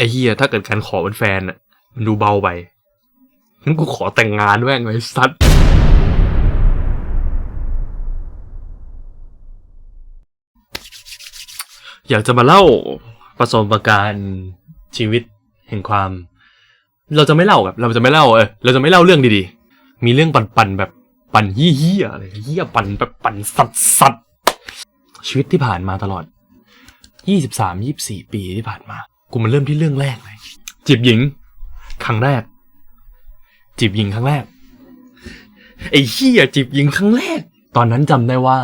ไอ้เฮียถ้าเกิดการขอเป็นแฟนอะมันดูเบาไปงั้นกูขอแต่งงานด้วยไงสัตว์อยากจะมาเล่าประสบการณ์ชีวิตแห่งความ เราจะไม่เล่าแบบเราจะไม่เล่าเออเราจะไม่เล่าเรื่องดีๆ มีเรื่องปั่นๆแบบปั่นเฮี้ยๆอะไรเฮี้ยปั่นแบบปั่นสัตสัตชีวิตที่ผ่านมาตลอดยี่สิบสามยี่บสี่ปีที่ผ่านมา กูมันเริ่มที่เรื่องแรกเลยจีบหญิง ครั้งแรก จีบหญิงครั้งแรก ไอ้เฮียจีบหญิงครั้งแรก ตอนนั้นจำได้ว่า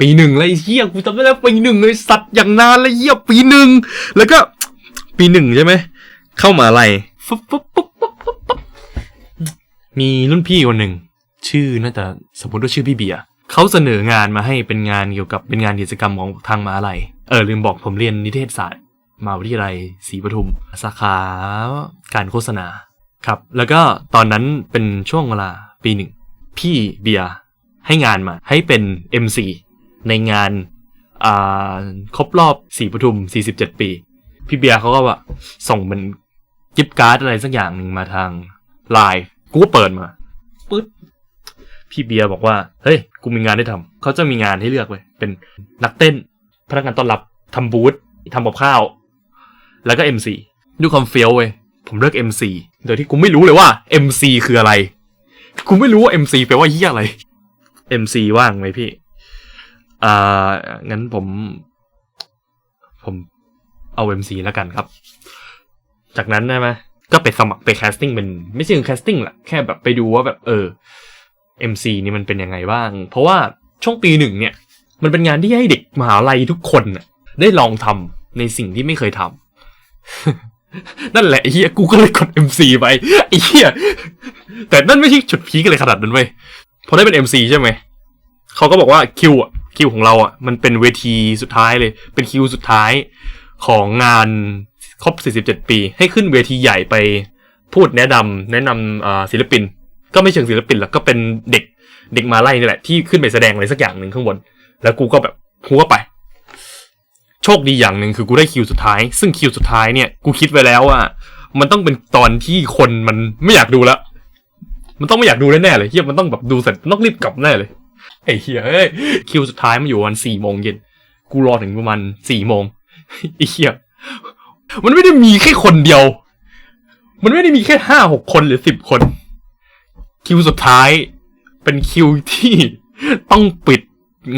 ปีหนึ่งเลยไอ้เฮียกูจำได้แล้วปีหนึ่งเลยสัตว์อย่างนานเลยเฮียปีหนึ่งแล้วก็ ปีหนึ่งใช่ไหมเข้ามาอะไรฟึบปุ๊บปุ๊บปุ๊บปุ๊บปุ๊บมีรุ่นพี่คนหนึ่งชื่อน่าจะสมมติว่าชื่อพี่เบียร์เขาเสนองานมาให้เป็นงานเกี่ยวกับเป็นงานกิจกรรมของทางมหาลัยเออลืมบอกผมเรียนนิเทศศาสตร์ มหาวิทยาลัยศรีปทุม สาขาการโฆษณาครับ แล้วก็ตอนนั้นเป็นช่วงเวลาปีหนึ่ง พี่เบียร์ให้งานมาให้เป็น MC ในงานาครบรอบสีปทุม 47 ปี พี่เบียร์เขาก็ว่าส่งเป็นกิฟต์การ์ดอะไรสักอย่างหนึ่งมาทางไลน์กูก็เปิดมาปึ๊ดพี่เบียร์บอกว่า เฮ้ย กูมีงานได้ทำเขาจะมีงานให้เลือกเลยเป็นนักเต้น พนักงานต้อนรับทำบูธทำกับข้าว แล้วก็ MC ดูความเฟี้ยวเว้ยผมเลือก MC โดยที่กูไม่รู้เลยว่า MC คืออะไร กูไม่รู้ว่า MC แปลว่าเฮียอะไร MC ว่างไหมพี่ อ่า งั้นผม ผมเอา MC แล้วกันครับ จากนั้นได้ไหมก็ไปสมัครไปแคสติ้งเป็นไม่ใช่แคสติ้งแหละแค่แบบไปดูว่าแบบเออ MC นี่มันเป็นยังไงบ้าง เพราะว่าช่วงปีหนึ่งเนี่ย มันเป็นงานที่ให้เด็กมหาลัยทุกคนได้ลองทำในสิ่งที่ไม่เคยทำ นั่นแหละไอ้เฮียกูก็เลยกด MC ไปไอ้เฮียแต่นั่นไม่ใช่จุดพีคเลยขนาดนั้นเว้ยพอได้เป็น MC ใช่ไหมเขาก็บอกว่าคิวอะคิวของเราอะมันเป็นเวทีสุดท้ายเลย เป็นคิวสุดท้ายของงานครบ 47 ปี ให้ขึ้นเวทีใหญ่ไปพูดแนะนำแนะนำอ่าศิลปิน ก็ไม่เชิงศิลปินหรอกก็เป็นเด็กเด็กมาไล่นี่แหละที่ขึ้นไปแสดงอะไรสักอย่างหนึ่งข้างบน แล้วกูก็แบบกูก็ไป โชคดีอย่างหนึ่งคือกูได้คิวสุดท้าย ซึ่งคิวสุดท้ายเนี่ยกูคิดไว้แล้วว่ามันต้องเป็นตอนที่คนมันไม่อยากดูแล้วมันต้องไม่อยากดูแน่ๆเลยเฮียมันต้องแบบดูเสร็จนต้องรีบกลับแน่เลยไอ้เฮียเอ้ยคิวสุดท้ายมันอยู่วันสี่โมงเย็นกูรอถึงประมาณสี่โมงไอ้เฮียมันไม่ได้มีแค่คนเดียว มันไม่ได้มีแค่ห้าหกคนหรือสิบคน คิวสุดท้ายเป็นคิวที่ต้องปิด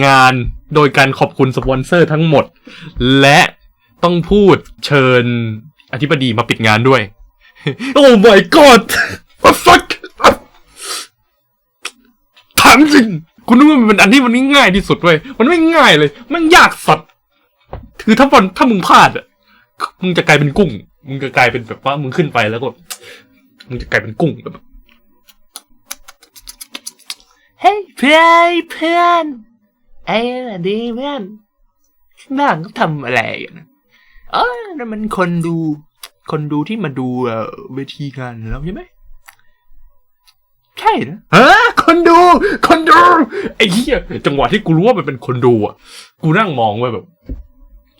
งาน โดยการขอบคุณสปอนเซอร์ทั้งหมด และต้องพูดเชิญอธิบดีมาปิดงานด้วย โอ้ my god what the fuck ถามจริงคุณนึกว่ามันเป็นอันที่มันง่ายที่สุดเว้ยมันไม่ง่ายเลย มันยากสัตว์คือถ้าวันถ้ามึงพลาดอะมึงจะกลายเป็นกุ้ง มึงจะกลายเป็นแบบว่ามึงขึ้นไปแล้วก็ มึงจะกลายเป็นกุ้งแบบเฮ้ยเพื่อนเพื่อน ไอ้ดีเพื่อนข้างล่างเขาทำอะไรกันนะอ๋อนั่นมันคนดู คนดูที่มาดูเวทีงานแล้วใช่ไหมใช่นะฮะคนดู คนดูไอ้เหี้ยจังหวะที่กูรู้ว่ามันเป็นคนดูอะ กูนั่งมองไว้แบบ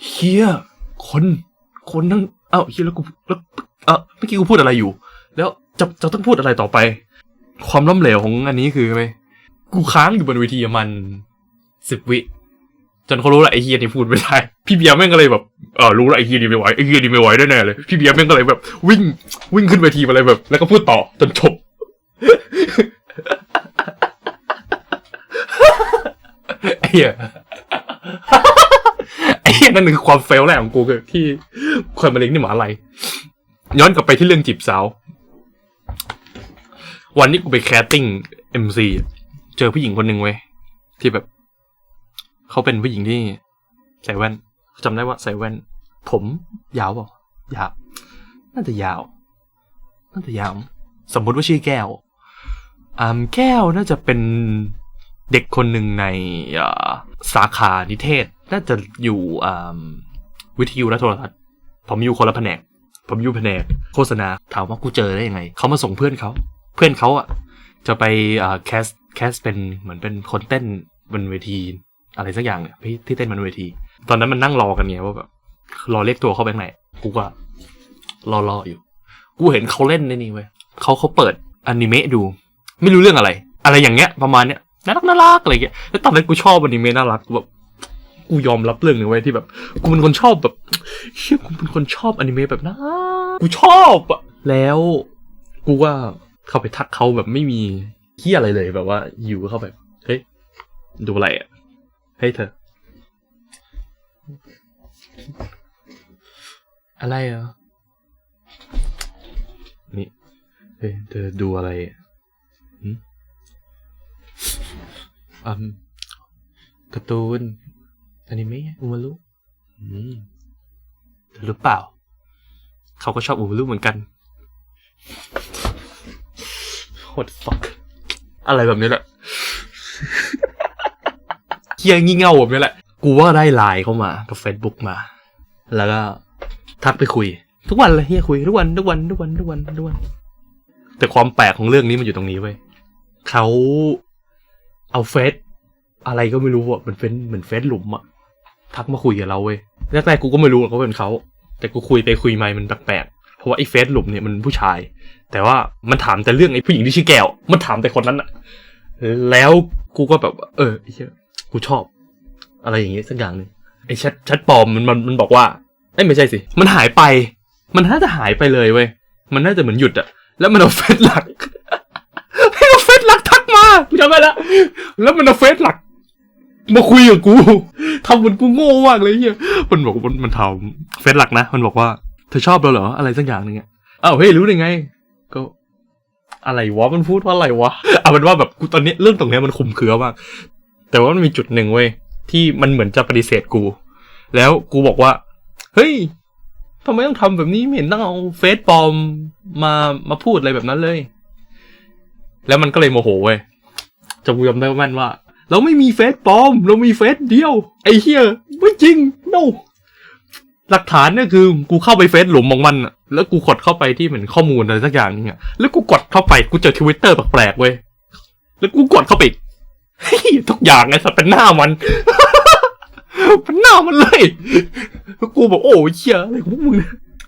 เฮียคน คนนั่งเอ้าเฮียแล้วกูแล้วเออเมื่อกี้กูพูดอะไรอยู่ แล้วจะจะต้องพูดอะไรต่อไป ความล้มเหลวของอันนี้คือไงกูค้างอยู่บนเวทีมัน สิบวิ จนเขารู้และไอ้เฮียนี่พูดไม่ได้ พี่เบียร์แม่งก็เลยแบบเออรู้และไอ้เฮียนี่ไม่ไหวไอ้เฮียนี่ไม่ไหวแน่ๆเลย พี่เบียร์แม่งก็เลยแบบ วิ่งวิ่งขึ้นเวทีมาเลยแบบ แล้วก็พูดต่อจนจบไอ้เหี้ยไอ้เหี้ยนั่นคือความเฟลแรกของกูคือที่คนมาเลี้ยงนี่หมาอะไร ย้อนกลับไปที่เรื่องจีบสาว วันนี้กูไปแคสติ้งเอ็มซีเจอผู้หญิงคนหนึ่งเว้ยที่แบบ เขาเป็นผู้หญิงที่ใส่แว่นจำได้ว่าใส่แว่น ผมยาวเปล่ายาวน่าจะยาวน่าจะยาว สมมุติว่าชื่อแก้วอ่าแก้วน่าจะเป็นเด็กคนหนึ่งในสาขานิเทศ น่าจะอยู่วิทยุและโทรทัศน์ ผมอยู่คนละแผนก ผมอยู่แผนก โฆษณาถามว่ากูเจอได้ยังไง เขามาส่งเพื่อนเขา เพื่อนเขาอะจะไปแคสแคสเป็นเหมือนเป็นคนเต้นบนเวที อะไรสักอย่างเนี่ยที่ที่เต้นบนเวที ตอนนั้นมันนั่งรอกันไงว่าแบบรอเรียกตัวเข้าไปข้างในกูก็รอรออยู่ กูเห็นเขาเล่นในนี่เว้ยเขาเขาเปิดอนิเมะดู ไม่รู้เรื่องอะไร อะไรอย่างเงี้ย ประมาณเนี้ยน่ารักน่ารักอะไรเงี้ยแล้วตอนนั้นกูชอบอนิเมะน่ารักกูแบบกูยอมรับเรื่องหนึ่งไว้ที่แบบกูเป็นคนชอบแบบเชี่ยกูเป็นคนชอบอนิเมะแบบน่ากกูชอบอะแล้วกูว่าเข้าไปทักเขาแบบไม่มีเฮียอะไรเลยแบบว่าอยู่เข้าไปเฮ้ยดูอะไรอะ เฮ้ยเธอ อะไรเหรอ นี่เฮ้ยเธอดูอะไรอะหืมอืมการ์ตูนอนิเมะอุมารุอืมเธอรู้เปล่า เขาก็ชอบอุมารุเหมือนกัน What the fuck อะไรแบบนี้แหละ เฮียงี่เง่าแบบนี้แหละ กูว่าได้ไลน์เข้ามากับ Facebook มา แล้วก็ทักไปคุย ทุกวันเลยเฮียคุยทุกวันทุกวันทุกวันทุกวันทุกวัน แต่ความแปลกของเรื่องนี้มันอยู่ตรงนี้เว้ยเขาเอาเฟซอะไรก็ไม่รู้อะมันเป็นเหมือนเฟซหลุมอะทักมาคุยกับเราเว้ยแรกๆกูก็ไม่รู้หรอกว่าเป็นเขาแต่กูคุยไปคุยมามันแปลกๆเพราะว่าไอ้เฟซหลุมเนี่ยมันผู้ชาย แต่ว่ามันถามแต่เรื่องไอ้ผู้หญิงที่ชื่อแก้ว มันถามแต่คนนั้นอะแล้วกูก็แบบ เออเฮีย กูชอบ อะไรอย่างเงี้ยสักอย่างหนึ่งไอ้แชทแชทปลอมมันมันมันบอกว่าเอ้ไม่ใช่สิ มันหายไป มันน่าจะหายไปเลยเว้ยมันน่าจะเหมือนหยุดอะแล้วมันเอาเฟซหลักให้เอาเฟซหลักทักมาจำได้ละแล้วมันเอาเฟซหลัก มาคุยกับกูทำเหมือนกูโง่มากเลยเฮียมันบอกมันมันทำเฟซหลักนะมันบอกว่าเธอชอบเราเหรออะไรสักอย่างหนึ่งอะอ้าวเฮ้ยรู้ได้ไง ก็อะไรวะมันพูดว่าอะไรวะเอาเป็นว่าแบบกูตอนนี้เรื่องตรงนี้มันคุมเครือมาก แต่ว่ามันมีจุดหนึ่งเว้ยที่มันเหมือนจะปฏิเสธกู แล้วกูบอกว่า เฮ้ยทำไมต้องทำแบบนี้ไม่เห็นต้องเอาเฟซปลอมมามาพูดอะไรแบบนั้นเลย แล้วมันก็เลยโมโหเว้ยจะกูจำได้ว่ามันว่า เราไม่มีเฟซปลอม เรามีเฟซเดียว ไอ้เฮียไม่จริง no หลักฐานเนี่ยคือกูเข้าไปเฟซหลุมของมันแล้วกูกดเข้าไปที่เหมือนข้อมูลอะไรสักอย่างนึงอะแล้วกูกดเข้าไปกูเจอทวิตเตอร์แปลกๆเว้ยแล้วกูกดเข้าไป ทุกอย่างไอ้สัตว์เป็นหน้ามัน เป็นหน้ามันเลยกูบอกโอ้ยเชี่ยอะไรของพวกมึง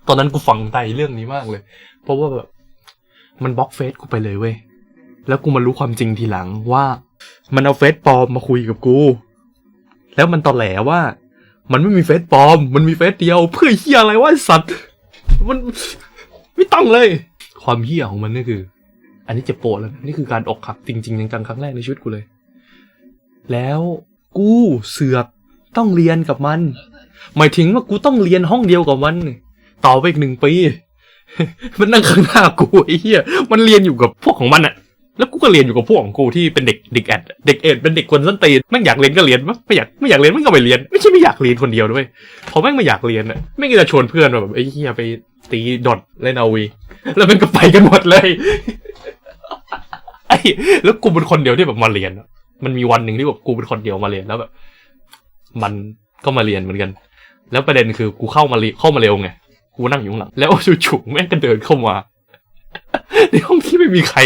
ตอนนั้นกูฝังใจเรื่องนี้มากเลย เพราะว่าแบบมันบล็อกเฟซกูไปเลยเว้ยแล้วกูมารู้ความจริงทีหลังว่า มันเอาเฟซปลอมมาคุยกับกู แล้วมันตอแหลว่า มันไม่มีเฟซปลอม มันมีเฟซเดียว เพื่อเฮียอะไรวะสัตว์ มันไม่ต้องเลย ความเฮียของมันนี่คือ อันนี้เจ็บปวดแล้วนะนี่คือการอกหักจริง ๆ จังๆครั้งแรกในชีวิตกูเลย แล้วกูเสือกต้องเรียนกับมัน หมายถึงว่ากูต้องเรียนห้องเดียวกับมัน ต่อไปอีกหนึ่งปี มันนั่งข้างหน้ากูไอ้เหี้ยมันเรียนอยู่กับพวกของมันอะแล้วกูก็เรียนอยู่กับพวกของกูที่เป็นเด็กเด็กแอดเด็กเอ็ดเป็นเด็กคนส้นตีนแม่งอยากเรียนก็เรียนไม่อยากไม่อยากเรียนมันก็ไปเรียน ไม่ใช่ไม่อยากเรียนคนเดียวด้วยพอแม่งไม่อยากเรียนอะแม่งก็จะชวนเพื่อนแบบไอ้เหี้ยไปตีดอทเล่นเอาวีแล้วมันก็ไปกันหมดเลยไอ้แล้วกูเป็นคนเดียวที่แบบมาเรียนอะ มันมีวันหนึ่งที่แบบกูเป็นคนเดียวมาเรียนแล้วแบบ มันก็มาเรียนเหมือนกัน แล้วประเด็นคือกูเข้ามาเรีเข้ามาเร็วไงกูนั่งอยู่ข้างหลังแล้วจู่ๆแม่งก็เดินเข้ามาในห้องที่ไม่มีใคร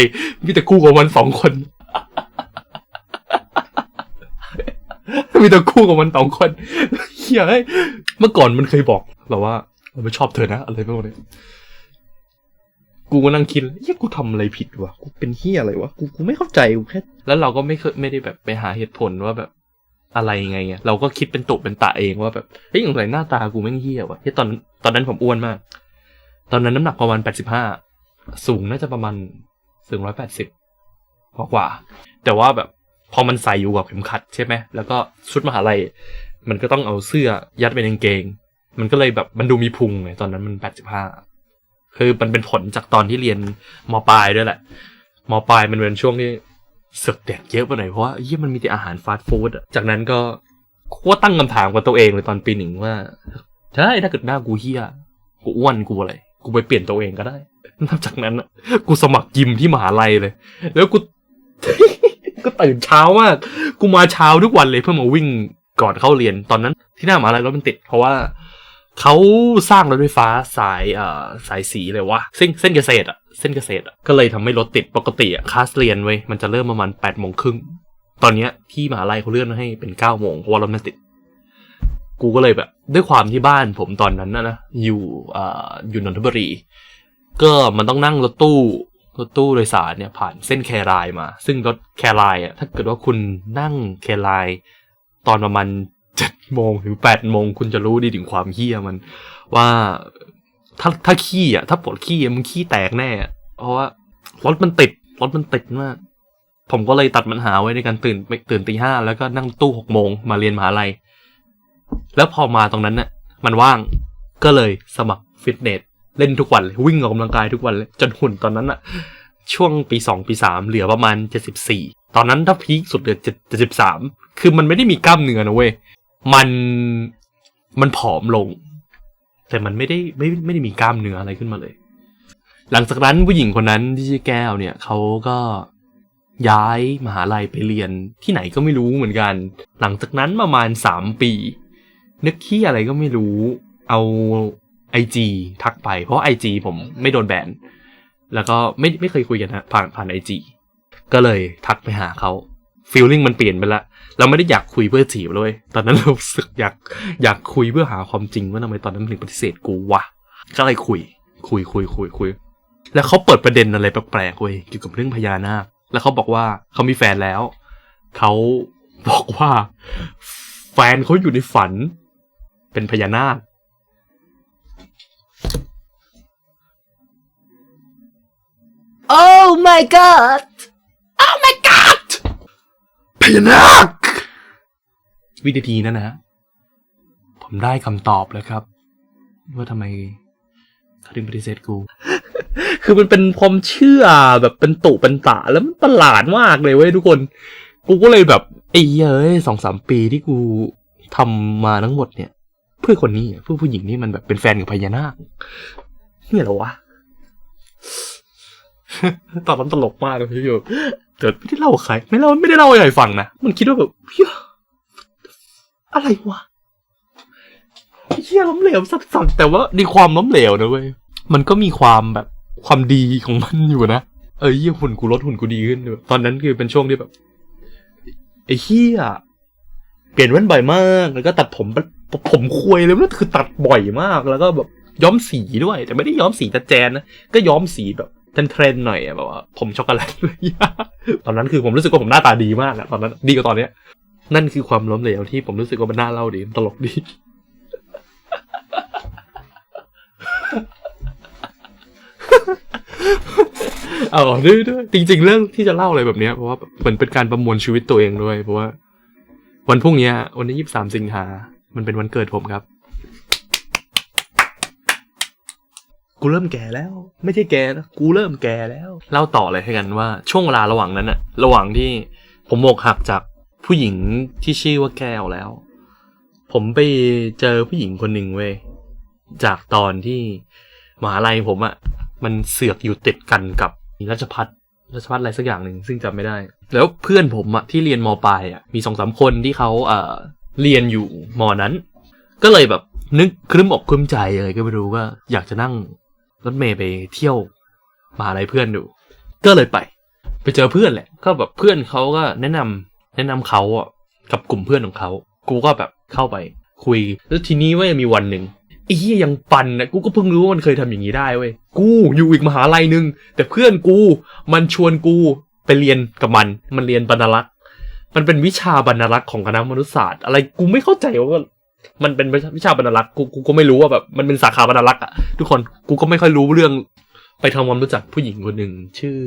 มีแต่กูกับมันสองคน มีแต่กูกับมันสองคนเฮียเอ้ยเมื่อก่อนมันเคยบอกเราว่าเราไม่ชอบเธอนะอะไรพวกนี้ กูก็นั่งคิดเฮียกูทำอะไรผิดวะกูเป็นเฮียอะไรวะกูกูไม่เข้าใจกูแค่แล้วเราก็ไม่เคยไม่ได้แบบไปหาเหตุผลว่าแบบอะไรไงอะเราก็คิดเป็นตุเป็นตะเองว่าแบบเฮ้ยอย่างไรหน้าตากูแม่เฮี้ยวะเฮ้ยตอนตอนนั้นผมอ้วนมาก ตอนนั้นน้ำหนักประมาณแปดสิบห้าสูงน่าจะประมาณสูงร้อยแปดสิบกว่ากว่า แต่ว่าแบบพอมันใส่อยู่กับเข็มขัดใช่ไหมแล้วก็ชุดมหาลัยมันก็ต้องเอาเสื้อยัดไปในกางเกง มันก็เลยแบบมันดูมีพุงไงตอนนั้นมันแปดสิบห้า คือมันเป็นผลจากตอนที่เรียนมปลายด้วยแหละมปลายมันเป็นช่วงที่เสือกแดกเยอะไปหน่อยเพราะว่าเยี่ยมันมีแต่อาหารฟาสต์ฟู้ดอะจากนั้นก็ก็ตั้งคำถามกับตัวเองเลยตอนปีหนึ่งว่าใช่ถ้าเกิดหน้ากูเฮียกูอ้วนกูอะไร กูไปเปลี่ยนตัวเองก็ได้นับจากนั้นกูสมัครยิมที่มหาลัยเลย แล้วกูก็ตื่นเช้ามาก กูมาเช้าทุกวันเลยเพื่อมาวิ่งก่อนเข้าเรียนตอนนั้นที่หน้ามหาลัยรถมันติด เพราะว่า เขาสร้างรถไฟฟ้าสายเอ่อสายสีเลยวะเส้นเส้นเกษตรอะเส้นเกษตรอะก็เลยทำให้รถติดปกติอะคลาสเรียนเว้ยมันจะเริ่มประมาณแปดโมงครึ่งตอนเนี้ยที่มหาลัยเขาเลื่อนให้เป็นเก้าโมงเพราะว่ารถมันติด กูก็เลยแบบ ด้วยความที่บ้านผมตอนนั้นนะนะอยู่อ่าอยู่นนทบุรี ก็มันต้องนั่งรถตู้รถตู้โดยสารเนี่ยผ่านเส้นแครายมา ซึ่งรถแครายอะถ้าเกิดว่าคุณนั่งแครายตอนประมาณ เจ็ดโมงถึงแปดโมงคุณจะรู้ดีถึงความเฮี้ยมัน ว่าถ้าถ้าขี้อะ ถ้าปวดขี้มึงขี้แตกแน่ เพราะว่ารถมันติดรถมันติดมากผมก็เลยตัดปัญหาไว้ในการตื่นไตื่นตีห้าแล้วก็นั่งตู้หกโมงมาเรียนมหาลัย แล้วพอมาตรงนั้นน่ะ มันว่างก็เลยสมัครฟิตเนสเล่นทุกวันเลยวิ่งออกกำลังกายทุกวันเลยจนหุ่นตอนนั้นน่ะ ช่วงปีสองปีสามเหลือประมาณเจ็ดสิบสี่ตอนนั้นถ้าพีคสุดเหลือเจ็ดสิบสามคือมันไม่ได้มีกล้ามเนื้อนะเว้ย มันมันผอมลง แต่มันไม่ได้ไม่ไม่ได้มีกล้ามเนื้ออะไรขึ้นมาเลย หลังจากนั้นผู้หญิงคนนั้นที่ชื่อแก้วเนี่ยเขาก็ย้ายมหาลัยไปเรียนที่ไหนก็ไม่รู้เหมือนกัน หลังจากนั้นประมาณสามปี นึกขี้อะไรก็ไม่รู้ เอาไอจีทักไป เพราะไอจีผมไม่โดนแบน แล้วก็ไม่ไม่เคยคุยกันนะผ่านผ่านไอจีก็เลยทักไปหาเขา ฟีลลิ่งมันเปลี่ยนไปละ เราไม่ได้อยากคุยเพื่อจีบเลย ตอนนั้นเรารู้สึกอยากอยากคุยเพื่อหาความจริงว่าทำไมตอนนั้นมันถึงปฏิเสธกูวะก็เลยคุย คุยคุยคุยคุย แล้วเขาเปิดประเด็นอะไรแปลกๆเว้ยเกี่ยวกับเรื่องพญานาค แล้วเขาบอกว่าเขามีแฟนแล้ว เขาบอกว่า แฟนเขาอยู่ในฝัน เป็นพญานาค Oh my god Oh my god พญานาค วินาทีนั้นนะผมได้คำตอบแล้วครับ ว่าทำไมเขาถึงปฏิเสธกู คือมันเป็นความเชื่อแบบเป็นตุเป็นตะแล้วมันประหลาดมากเลยเว้ยทุกคน กูก็เลยแบบไอ้เหี้ยเอ้ยสองสามปีที่กูทำมาทั้งหมดเนี่ย เพื่อคนนี้อะเพื่อผู้หญิงนี่มันแบบเป็นแฟนกับพญานาคเนี่ยเหรอวะ ตอนนั้นตลกมากเลยพี่โยแต่ไม่ได้เล่ากับใคร ไม่เล่าไม่ได้เล่าให้ใครฟังนะ มันคิดว่าแบบเฮียอะไรวะเฮียล้มเหลวสัสๆแต่ว่าในความล้มเหลวนะเว้ย มันก็มีความแบบความดีของมันอยู่นะ เออเฮียหุ่นกูลดหุ่นกูดีขึ้นด้วยตอนนั้นคือเป็นช่วงที่แบบไอ้เฮียเปลี่ยนแว่นบ่อยมาก แล้วก็ตัดผมผมควยเลยมันคือตัดบ่อยมาก แล้วก็แบบย้อมสีด้วย แต่ไม่ได้ย้อมสีตะแจนนะ ก็ย้อมสีแบบ เทรนๆหน่อยอะแบบว่า ผมช็อกโกแลตเลยตอนนั้นคือผมรู้สึกว่าผมหน้าตาดีมากอะตอนนั้นดีกว่าตอนเนี้ย นั่นคือความล้มเหลวที่ผมรู้สึกว่ามันน่าเล่าดีตลกดีเอาด้วยด้วยจริง ๆ เรื่องที่จะเล่าอะไรแบบเนี้ยเพราะว่าเหมือนเป็นการประมวลชีวิตตัวเองด้วย เพราะว่า วันพรุ่งเนี้ยวันที่ยี่สิบสามสิงหา มันเป็นวันเกิดผมครับ กูเริ่มแก่แล้ว ไม่ใช่แก่นะกูเริ่มแก่แล้ว เล่าต่อเลยให้กันว่าช่วงเวลาระหว่างนั้นอะระหว่างที่ผมอกหักจากผู้หญิงที่ชื่อว่าแก้วแล้ว ผมไปเจอผู้หญิงคนหนึ่งเว้ยจากตอนที่มหาลัยผมอะมันเสือกอยู่ติดกันกับรัชพัฒรัชพัฒอะไรสักอย่างหนึ่งซึ่งจำไม่ได้ แล้วเพื่อนผมอะที่เรียนมปลายอะมีสองสามคนที่เขาเอ่อเรียนอยู่มนั้น ก็เลยแบบนึกครึ้มอกครึ้มใจอะไรก็ไม่รู้ว่าอยากจะนั่ง รถเมย์ไปเที่ยวมหาลัยเพื่อนดู ก็เลยไป ไปเจอเพื่อนแหละ ก็แบบเพื่อนเขาก็แนะนำแนะนำเขาอะกับกลุ่มเพื่อนของเขากูก็แบบเข้าไปคุย แล้วทีนี้ว่ามีวันหนึ่งไอ้เหี้ยยังปันนะกูก็เพิ่งรู้ว่ามันเคยทำอย่างนี้ได้เว้ยกูอยู่อีกมหาลัยหนึ่งแต่เพื่อนกูมันชวนกูไปเรียนกับมัน มันเรียนบรรณารักษ์มันเป็นวิชาบรรณารักษ์ของคณะมนุษยศาสตร์ อะไรกูไม่เข้าใจว่า มันเป็นวิชาบรรณารักษ์กูกูก็ไม่รู้ว่าแบบมันเป็นสาขาบรรณารักษ์อะทุกคนกูก็ไม่ค่อยรู้เรื่อง ไปทำความรู้จักผู้หญิงคนหนึ่งชื่อ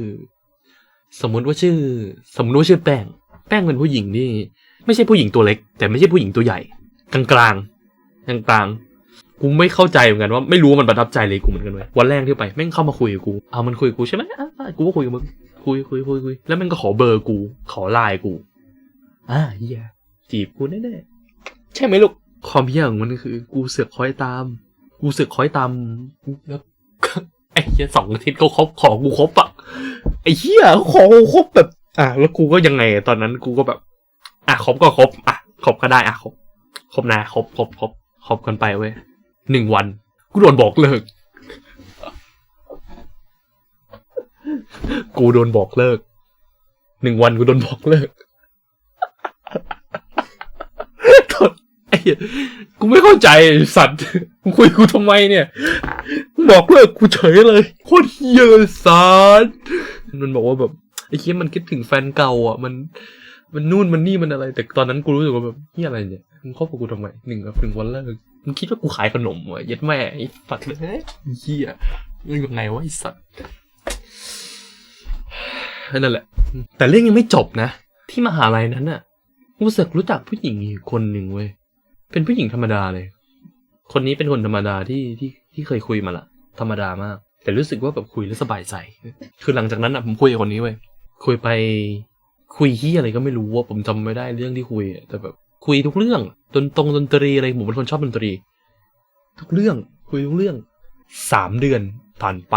สมมุติว่าชื่อ สมมติว่าชื่อแป้ง แป้งเป็นผู้หญิงที่ไม่ใช่ผู้หญิงตัวเล็ก แต่ไม่ใช่ผู้หญิงตัวใหญ่ กลางกลางกลางกลางกูไม่เข้าใจเหมือนกันว่าไม่รู้ว่ามันประทับใจเลยกูเหมือนกันเว้ยวันแรกที่ไปแม่งเข้ามาคุยกับกูเอามันคุยกับกูใช่ไหมกูก็คุยกับมึงคุยคุยคุยคุยแล้วมันก็ขอเบอร์กู ขอไลน์กู อ่าเฮียจีบกูแน่ๆใช่ไหมลูก ความเหี้ยของมันคือ กูเสือกคอยตาม กูเสือกคอยตามแล้วไอ้เหี้ยสองอาทิตย์เขาครบของกูครบอะไอ้เหี้ยเขาขอกูครบแบบ อะแล้วกูก็ยังไง ตอนนั้นกูก็แบบ อะครบก็ครบอะครบก็ได้อะครบครบนะครบครบครบครบกันไปเว้ยหนึ่งวัน กูโดนบอกเลิก กูโดนบอกเลิกหนึ่งวันกูโดนบอกเลิก ไอ้หี้ยกูไม่เข้าใจไอ้สัตว์มึงคุยกับกูทำไมเนี่ยมึงบอกเลิกกูเฉยเลยโคตรเฮียเลยสัตว์มันบอกว่าแบบไอ้เฮียมันคิดถึงแฟนเก่าอะ มัน มันนู่นมันนี่มันอะไร แต่ตอนนั้นกูรู้สึกว่าแบบเฮียอะไรเนี่ยมึงคบกับกูทำไมหนึ่งกับถึงวันแรกมึงคิดว่ากูขายขนมเหรอเย็ดแม่ไอ้สัตว์เลยเฮียมึงยังไงวะไอ้สัตว์นั่นแหละ แต่เรื่องยังไม่จบนะ ที่มหาลัยนั้นน่ะกูรู้สึกรู้จักผู้หญิงอีกคนหนึ่งเว้ย เป็นผู้หญิงธรรมดาเลย คนนี้เป็นคนธรรมดาที่ที่ที่เคยคุยมาละธรรมดามาก แต่รู้สึกว่าแบบคุยแล้วสบายใจ คือหลังจากนั้นอะผมคุยกับคนนี้เว้ยคุยไปคุยที่อะไรก็ไม่รู้ว่าผมจำไม่ได้เรื่องที่คุย แต่แบบคุยทุกเรื่องดนตรงดนตรีอะไรผมเป็นคนชอบดนตรี ทุกเรื่อง คุยทุกเรื่องสามเดือนผ่านไป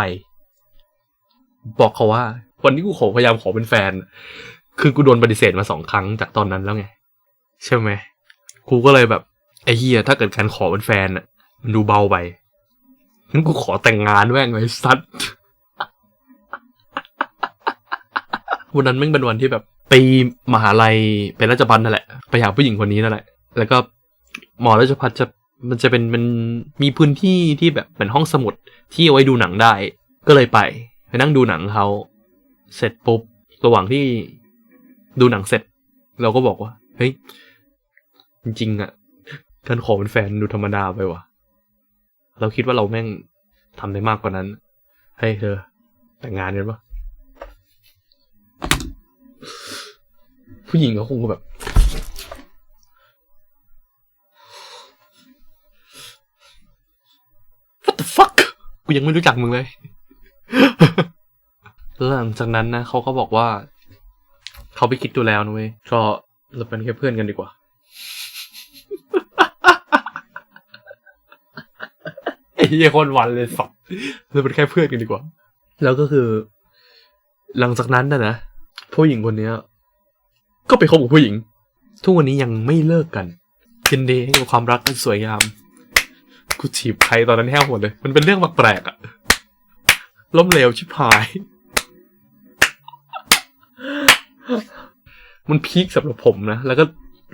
บอกเขาว่าวันที่กูขอพยายามขอเป็นแฟน คือกูโดนปฏิเสธมาสองครั้งจากตอนนั้นแล้วไง ใช่ไหมกูก็เลยแบบ ไอ้เฮียถ้าเกิดการขอเป็นแฟนอะ มันดูเบาไปงั้นกูขอแต่งงานแม่งเลยซัดวันนั้นแม่งเป็นวันที่แบบไปมหาลัยเป็นราชบัณนั่นแหละ ไปหาผู้หญิงคนนี้นั่นแหละ แล้วก็หมอราชพัฒจะมันจะเป็นมันมีพื้นที่ที่แบบเป็นห้องสมุดที่เอาไว้ดูหนังได้ ก็เลยไป ไปนั่งดูหนังเขาเสร็จปุ๊บระหว่างที่ดูหนังเสร็จ เราก็บอกว่า เฮ้ย จริงๆอะ การขอเป็นแฟนดูธรรมดาไปว่ะ เราคิดว่าเราแม่งทำได้มากกว่านั้นเฮ้เธอ แต่งงานกันปะผู้หญิงก็คงแบบ What the fuck กูยังไม่รู้จักมึงเลยหลังจากนั้นนะเขาก็บอกว่า เขาไปคิดดูแล้วนะเว้ยก็เราเป็นแค่เพื่อนกันดีกว่า เหี้ยคนวันเลยสับเราเป็นแค่เพื่อนกันดีกว่า แล้วก็คือ หลังจากนั้นนะนะผู้หญิงคนเนี้ย ก็ไปคบกับผู้หญิง ทุกวันนี้ยังไม่เลิกกันยินดีให้กับความรักอันสวยงามกูจีบใครตอนนั้นแห้วหมดเลย มันเป็นเรื่องแปลกๆอะล้มเหลวชิบหาย มันพีคสำหรับผมนะ แล้วก็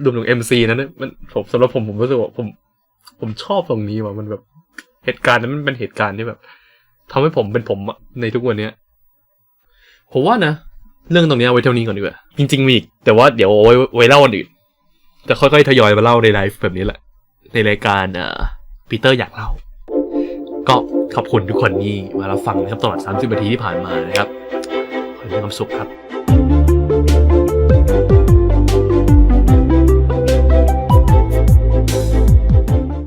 รวมถึงเอ็มซีนั้นนะมันผมสำหรับผมผมรู้สึกว่าผม ผมชอบตรงนี้ว่ะมันแบบ เหตุการณ์นั้นมันเป็นเหตุการณ์ที่แบบทำให้ผมเป็นผมในทุกวันเนี้ยผมว่านะ เรื่องตรงนี้เอาไว้เท่านี้ก่อนดีกว่า จริง ๆ มีอีก แต่ว่าเดี๋ยวไว้ไว้เล่าวันอื่นจะค่อยๆทยอยมาเล่าในไลฟ์แบบนี้แหละ ในรายการเอ่อปีเตอร์อยากเล่า ก็ขอบคุณทุกคนที่มารับฟังนะครับตลอด 30นาทีที่ผ่านมานะครับขอให้มีความสุขครับ